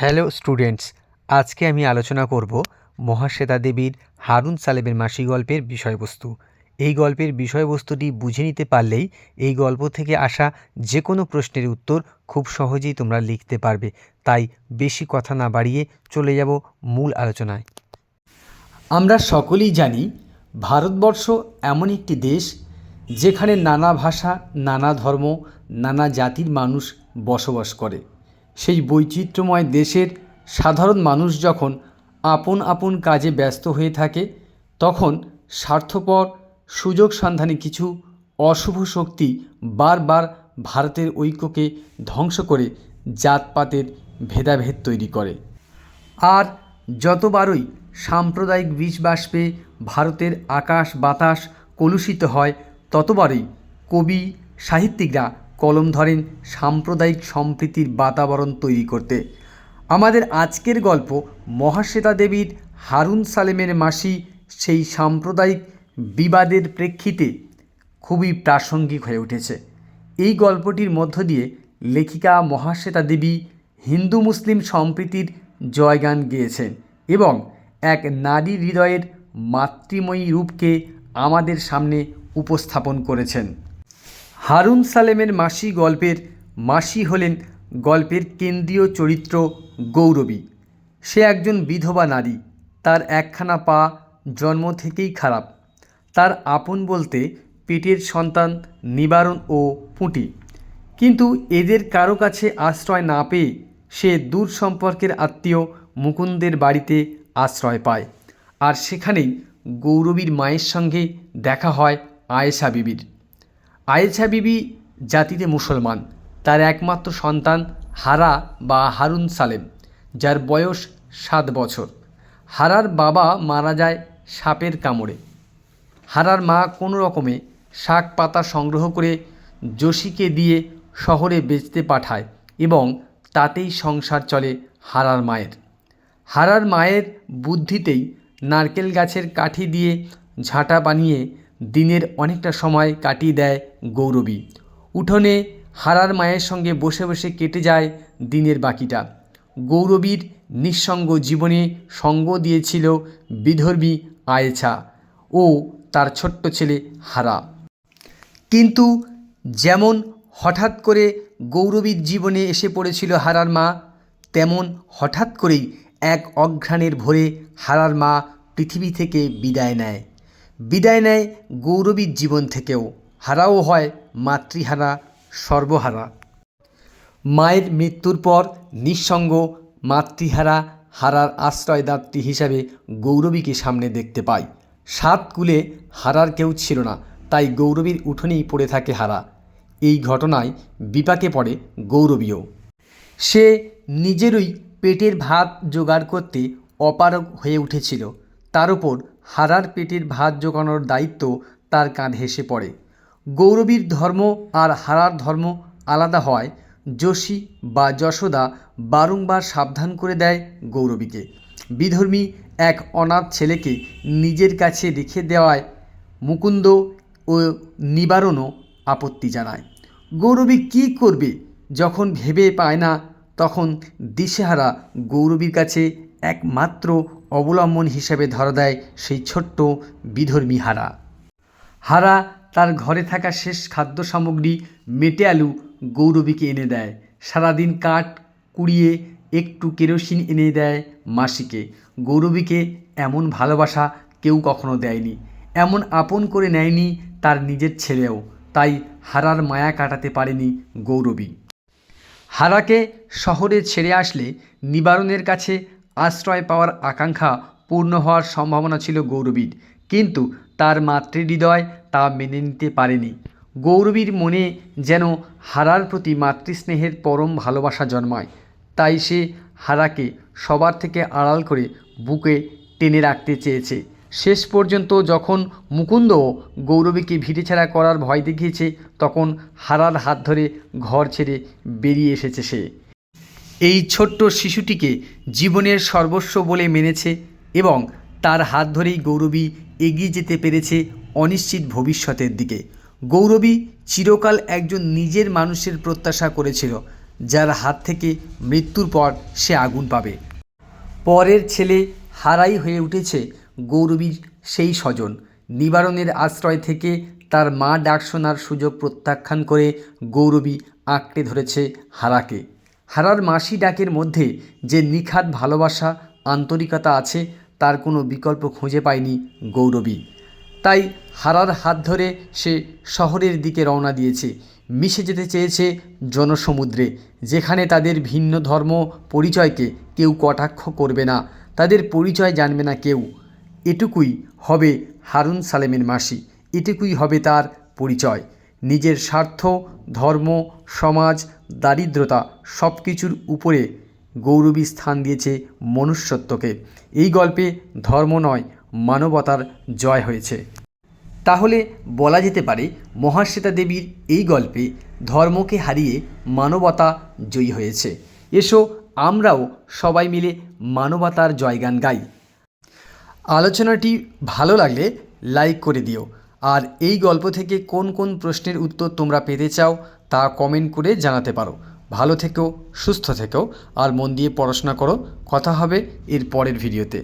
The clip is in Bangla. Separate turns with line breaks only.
হ্যালো স্টুডেন্টস, আজকে আমি আলোচনা করব মহাশ্বেতা দেবীর হারুন সালেবের মাসি গল্পের বিষয়বস্তু। এই গল্পের বিষয়বস্তুটি বুঝে নিতে পারলেই এই গল্প থেকে আসা যে কোনো প্রশ্নের উত্তর খুব সহজেই তোমরা লিখতে পারবে। তাই বেশি কথা না বাড়িয়ে চলে যাব মূল আলোচনায়।
আমরা সকলেই জানি, ভারতবর্ষ এমন একটি দেশ যেখানে নানা ভাষা, নানা ধর্ম, নানা জাতির মানুষ বসবাস করে। সেই বৈচিত্র্যময় দেশের সাধারণ মানুষ যখন আপন আপন কাজে ব্যস্ত হয়ে থাকে, তখন স্বার্থপর, সুযোগ সন্ধানে কিছু অশুভ শক্তি বারবার ভারতের ঐক্যকে ধ্বংস করে জাতপাতের ভেদাভেদ তৈরি করে। আর যতবারই সাম্প্রদায়িক বীজ বাষ্পে ভারতের আকাশ বাতাস কলুষিত হয়, ততবারই কবি, সাহিত্যিকরা কলম ধরেন সাম্প্রদায়িক সম্প্রীতির বাতাবরণ তৈরি করতে। আমাদের আজকের গল্প মহাশ্বেতা দেবীর হারুন সালেমের মাসি সেই সাম্প্রদায়িক বিবাদের প্রেক্ষিতে খুবই প্রাসঙ্গিক হয়ে উঠেছে। এই গল্পটির মধ্য দিয়ে লেখিকা মহাশ্বেতা দেবী হিন্দু মুসলিম সম্প্রীতির জয়গান গেয়েছেন এবং এক নারী হৃদয়ের মাতৃময়ী রূপকে আমাদের সামনে উপস্থাপন করেছেন। হারুন সালেমের মাসি গল্পের মাসি হলেন গল্পের কেন্দ্রীয় চরিত্র গৌরবী। সে একজন বিধবা নারী। তার একখানা পা জন্ম থেকেই খারাপ। তার আপন বলতে পেটের সন্তান নিবারণ ও পুঁটি। কিন্তু এদের কারও কাছে আশ্রয় না পেয়ে সে দূর সম্পর্কের আত্মীয় মুকুন্দের বাড়িতে আশ্রয় পায়। আর সেখানেই গৌরবীর মায়ের সঙ্গে দেখা হয় আয়েশা বিবির। আয়েশা বিবি জাতিতে মুসলমান। তার একমাত্র সন্তান হারা বা হারুন সালেম, যার বয়স সাত বছর। হারার বাবা মারা যায় সাপের কামড়ে। হারার মা কোনো রকমে শাক পাতা সংগ্রহ করে যোশীকে দিয়ে শহরে বেচতে পাঠায় এবং তাতেই সংসার চলে হারার মায়ের। হারার মায়ের বুদ্ধিতেই নারকেল গাছের কাঠি দিয়ে ঝাঁটা বানিয়ে দিনের অনেকটা সময় কাটিয়ে দেয় গৌরবী। উঠোনে হারার মায়ের সঙ্গে বসে বসে কেটে যায় দিনের বাকিটা। গৌরবীর নিঃসঙ্গ জীবনে সঙ্গ দিয়েছিল বিধর্মী আয়েছা ও তার ছোট্ট ছেলে হারা। কিন্তু যেমন হঠাৎ করে গৌরবীর জীবনে এসে পড়েছিল হারার মা, তেমন হঠাৎ করেই এক অঘ্রাণের ভোরে হারার মা পৃথিবী থেকে বিদায় নেয়। বিদায় নেয় গৌরবীর জীবন থেকেও। হারাও হয় মাতৃহারা, সর্বহারা। মায়ের মৃত্যুর পর নিঃসঙ্গ মাতৃহারা হারার আশ্রয়দাত্রী হিসাবে গৌরবীকে সামনে দেখতে পাই সাত কুলে হারার কেউ ছিল না, তাই গৌরবীর উঠোনেই পড়ে থাকে হারা। এই ঘটনায় বিপাকে পড়ে গৌরবীও। সে নিজেরই পেটের ভাত জোগাড় করতে অপারগ হয়ে উঠেছিল। তার উপর হারার পেটের ভাত জোগানোর দায়িত্ব তার কাঁধে এসে পড়ে। গৌরবীর ধর্ম আর হারার ধর্ম আলাদা হয় যোশী বা যশোদা বারংবার সাবধান করে দেয় গৌরবীকে। বিধর্মী এক অনাথ ছেলেকে নিজের কাছে রেখে দেওয়ায় মুকুন্দ ও নিবারণও আপত্তি জানায়। গৌরবী কী করবে যখন ভেবে পায় না, তখন দিশেহারা গৌরবীর কাছে একমাত্র অবলম্বন হিসেবে ধরা দেয় সেই ছোট্ট বিধর্মী হারা। হারা তার ঘরে থাকা শেষ খাদ্য সামগ্রী, মেটে আলু, গৌরবীকে এনে দেয়। সারাদিন কাঠ, কুড়িয়ে একটু কেরোসিন এনে দেয় মাসিকে। গৌরবীকে এমন ভালোবাসা কেউ কখনো দেয়নি। এমন আপন করে নেয়নি তার নিজের ছেলেও। তাই হারার মায়া কাটাতে পারেনি গৌরবী। হারাকে শহরে ছেড়ে আসলে নিবারণের কাছে আশ্রয় পাওয়ার আকাঙ্ক্ষা পূর্ণ হওয়ার সম্ভাবনা ছিল গৌরবীর। কিন্তু তার মাতৃহৃদয় তা মেনে নিতে পারেনি। গৌরবীর মনে যেন হারার প্রতি মাতৃস্নেহের পরম ভালোবাসা জন্মায়। তাই সে হারাকে সবার থেকে আড়াল করে বুকে টেনে রাখতে চেয়েছে। শেষ পর্যন্ত যখন মুকুন্দ গৌরবীকে ভিটেছাড়া করার ভয় দেখিয়েছে, তখন হারার হাত ধরে ঘর ছেড়ে বেরিয়ে এসেছে সে। এই ছোট্ট শিশুটিকে জীবনের সর্বস্ব বলে মেনেছে এবং তার হাত ধরেই গৌরবী এগিয়ে যেতে পেরেছে অনিশ্চিত ভবিষ্যতের দিকে। গৌরবী চিরকাল একজন নিজের মানুষের প্রত্যাশা করেছিল, যার হাত থেকে মৃত্যুর পর সে আগুন পাবে। পরের ছেলে হারাই হয়ে উঠেছে গৌরবীর সেই স্বজন। নিবারণের আশ্রয় থেকে তার মা ডাক শোনার সুযোগ প্রত্যাখ্যান করে গৌরবী আঁকড়ে ধরেছে হারাকে। হারার মাসি ডাকের মধ্যে যে নিখাত ভালোবাসা, আন্তরিকতা আছে, তার কোনো বিকল্প খুঁজে পায়নি গৌরবী। তাই হারার হাত ধরে সে শহরের দিকে রওনা দিয়েছে। মিশে যেতে চেয়েছে জনসমুদ্রে, যেখানে তাদের ভিন্ন ধর্ম পরিচয়কে কেউ কটাক্ষ করবে না, তাদের পরিচয় জানবে না কেউ। এটুকুই হবে হারুন সালেমের মাসি, এটুকুই হবে তার পরিচয়। নিজের স্বার্থ, ধর্ম, সমাজ, দারিদ্রতা সব কিছুর উপরে গৌরবী স্থান দিয়েছে মনুষ্যত্বকে। এই গল্পে ধর্ম নয়, মানবতার জয় হয়েছে। তাহলে বলা যেতে পারে, মহাশ্বেতা দেবীর এই গল্পে ধর্মকে হারিয়ে মানবতা জয়ী হয়েছে। এসো আমরাও সবাই মিলে মানবতার জয়গান গাই। আলোচনাটি ভালো লাগলে লাইক করে দিও। আর এই গল্প থেকে কোন কোন প্রশ্নের উত্তর তোমরা পেতে চাও তা কমেন্ট করে জানাতে পারো। ভালো থেকো, সুস্থ থেকো, আর মন দিয়ে পড়াশোনা করো। কথা হবে এর পরের ভিডিওতে